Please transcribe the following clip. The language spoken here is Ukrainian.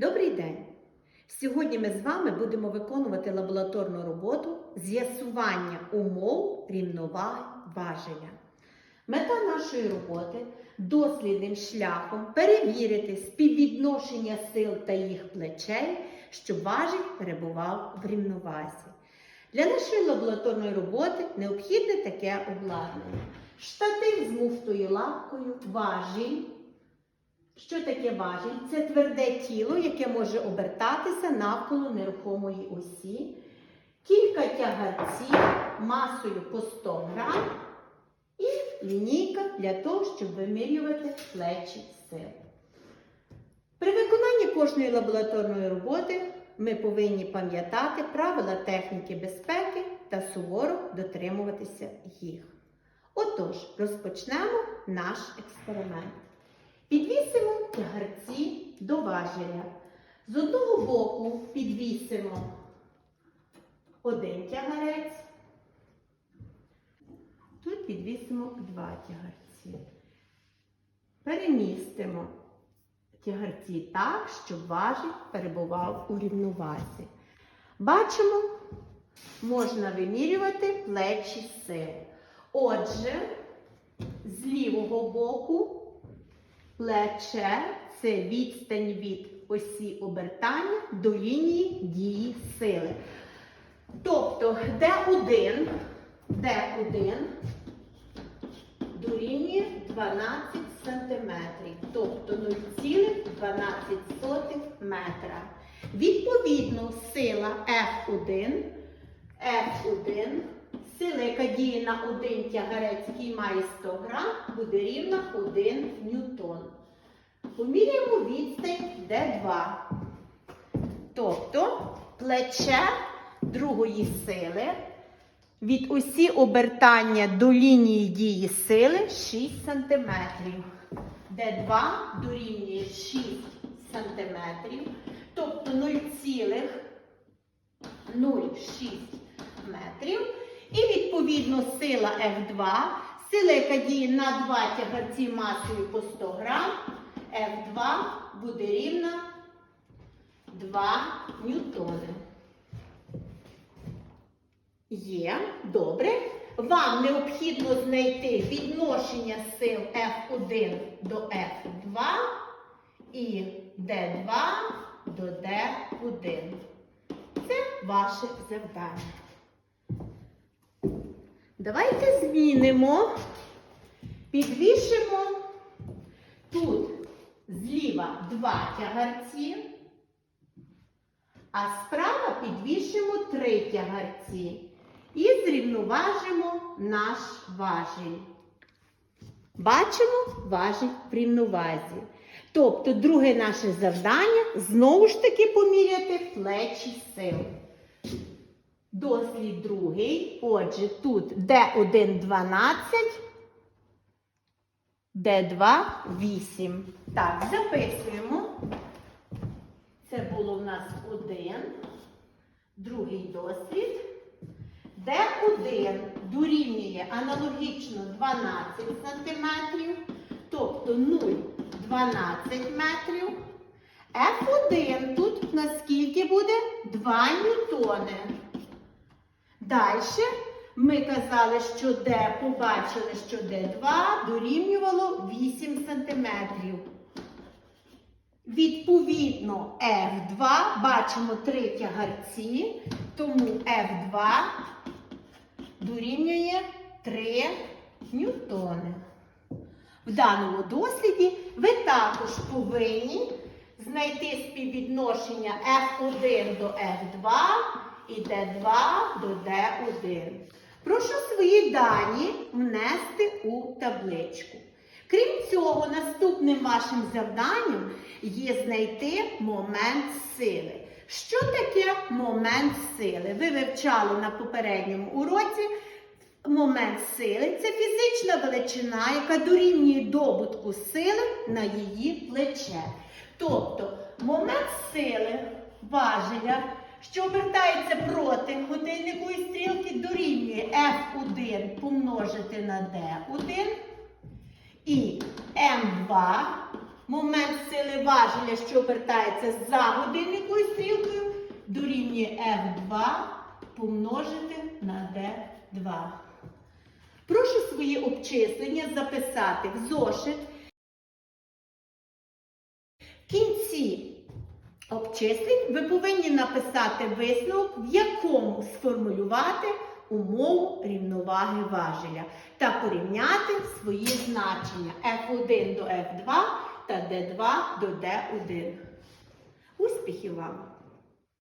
Добрий день! Сьогодні ми з вами будемо виконувати лабораторну роботу з'ясування умов рівноваги важення. Мета нашої роботи дослідним шляхом перевірити співвідношення сил та їх плечей, щоб важіль перебував в рівновазі. Для нашої лабораторної роботи необхідне таке обладнання. Штатив з муфтою лапкою, важіль. Що таке важіль? Це тверде тіло, яке може обертатися навколо нерухомої осі, кілька тягарців масою по 100 грам і лінійка для того, щоб вимірювати плечі сил. При виконанні кожної лабораторної роботи ми повинні пам'ятати правила техніки безпеки та суворо дотримуватися їх. Отож, розпочнемо наш експеримент. Підвісимо тягарці до важеля. З одного боку підвісимо один тягарець. Тут підвісимо два тягарці. Перемістимо тягарці так, щоб важіль перебував у рівновазі. Бачимо, можна вимірювати плечі сил. Отже, з лівого боку Плече це відстань від осі обертання до лінії дії сили. Тобто D1, D1 дорівнює 12 см, тобто 0,12 метра. Відповідно, сила F1, F1, сила, яка діє на один тягарець, який має 100 грам, буде рівна 1 ньютон. Поміряємо відстань D2. Тобто плече другої сили від осі обертання до лінії дії сили 6 см. D2 дорівнює 6 см. Тобто 0,06 метрів. І відповідно сила F2, сила, яка діє на два тягарці масою по 100 грам, F2 буде рівна 2 ньютони. Є, добре. Вам необхідно знайти відношення сил F1 до F2 і D2 до D1. Це ваше завдання. Давайте змінимо, підвішимо тут зліва два тягарці, а справа підвішимо три тягарці і зрівноважимо наш важіль. Бачимо важіль в рівновазі. Тобто, друге наше завдання знову ж таки поміряти плечі сил. Дослід другий. Отже, тут D1 12, D2 8. Так, записуємо. Це було в нас один. Другий дослід. D1 дорівнює аналогічно 12 см, тобто 0,12 метрів. F1 тут наскільки буде 2 ньютони. Далі ми казали, що D, побачили, що D2 дорівнювало 8 см. Відповідно, F2 бачимо три тягарці, тому F2 дорівнює 3 ньютони. В даному досліді ви також повинні знайти співвідношення F1 до F2 і D2 до D1. Прошу свої дані внести у табличку. Крім цього, наступним вашим завданням є знайти момент сили. Що таке момент сили? Ви вивчали на попередньому уроці. Момент сили це фізична величина, яка дорівнює добутку сили на її плече. Тобто момент сили важеля що обертається проти годинникової стрілки, дорівнює F1 помножити на D1 і М2 момент сили важеля, що обертається за годинниковою стрілкою, дорівнює F2 помножити на D2. Прошу свої обчислення записати в зошит. Кінці обчислень ви повинні написати висновок, в якому сформулювати умову рівноваги важеля та порівняти свої значення F1 до F2 та D2 до D1. Успіхів вам!